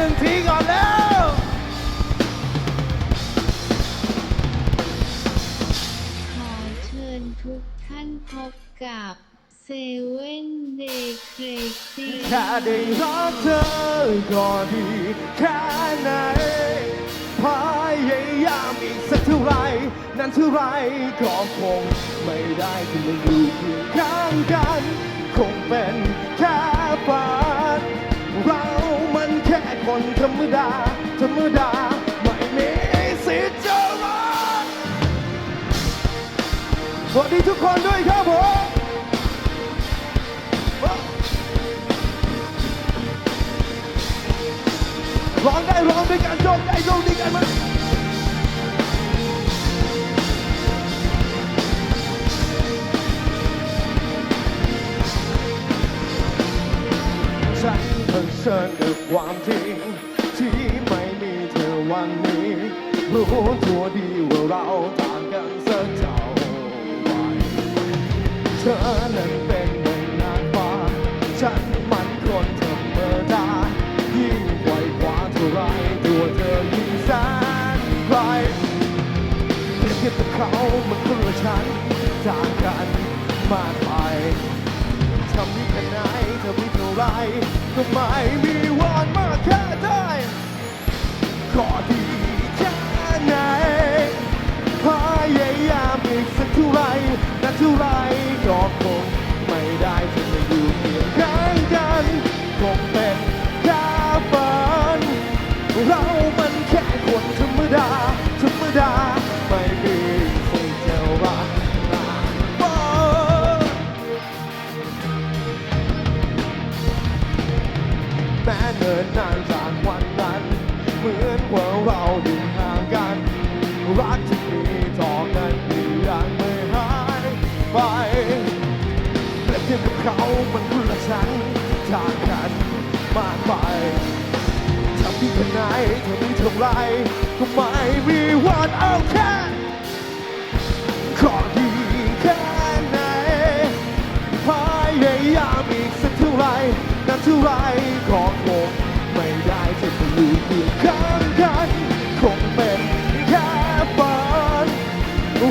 นึ่งทีก่อนแล้วขอเชิญทุกท่านพบกับเซเว่นเดย์เครซี่แค่ได้รักเธอก็ดีแค่ไหนพยายามอีกสักเท่าไหรนั้นเท่าไหรก็คงไม่ได้ที่มาอยู่เคียงข้างกันคงเป็น ดา ธรรมดา ไม่มีสิทธิ์จะรักสวัสดีทุกคนด้วยครับผมร้องได้ร้องด้วยกันโยกได้โยกด้วยกันมาฉันเผชิญกับความจริง รู้ตัวดีว่าเราต่างกันสักเท่าไหร่เธอนั้นเป็นเหมือนนางฟ้า ฉันมันคนธรรมดายิ่งไกวกว่าเท่าไรตัวเธอยิ่งแสนไกลเปรียบเทียบกับเขามันคนละชั้นจากกันมากไปทำนี้แค่ไหนเธอไม่เท่าไรก็ไม่มี นินนานจากวันนั้น เหมือนว่าเราอยู่ห่างกัน รักที่มีต่อกันยังไม่หายไปเปรียบเทียบกับเขามันคนละชั้นจากกันมากไปทำที่แค่ไหนเธอไม่เท่าไรก็ไม่มีวันเอาแค่ขอดีแค่ไหนพยายามอีกสัก ไรนานเท่าไรก็คงไม่ได้จะมาอยู่เคียงข้างกันคงเป็นแค่ฝัน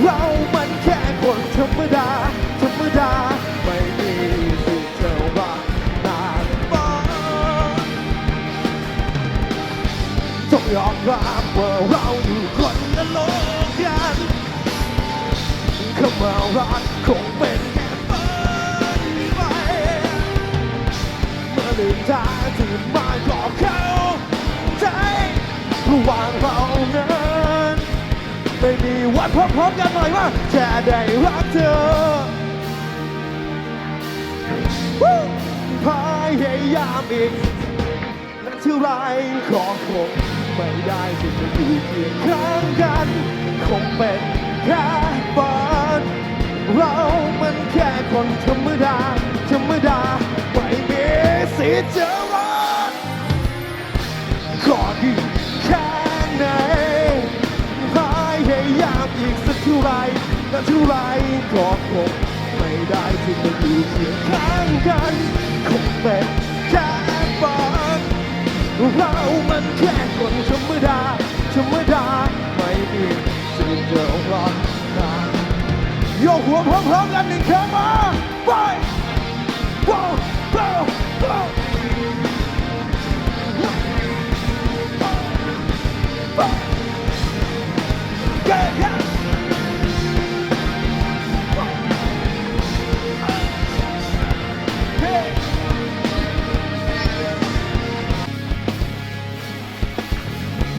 เรามันแค่คนธรรมดา ธรรมดาไม่มีสิทธิ์จะรักนานฝันต้องยอมรับว่าเราอยู่คนละโลกกันคำว่ารักคงเป็ื่นมาก็เข้าใจระหว่างเรานั้นไม่มีวันพร้อมๆกันหน่อยว่าแค่ได้รักเธอวู้พยายามอีกนั้นเท่าไรก็คงไม่ได้ที่จะอยู่เคียงข้างกัน คงเป็นแค่ ก็ดีแค่ไหนพยายามอีกสักเท่าไรนานเท่าไรก็คงไม่ได้ที่จะอยู่เคียงข้างกันคงเป็นแค่ฝันเรามันแค่คนธรรมดาธรรมดาไม่มีสิ่งจะรักนานโยกหัวพร้อมๆกันหนึ่งครั้งมาไปว้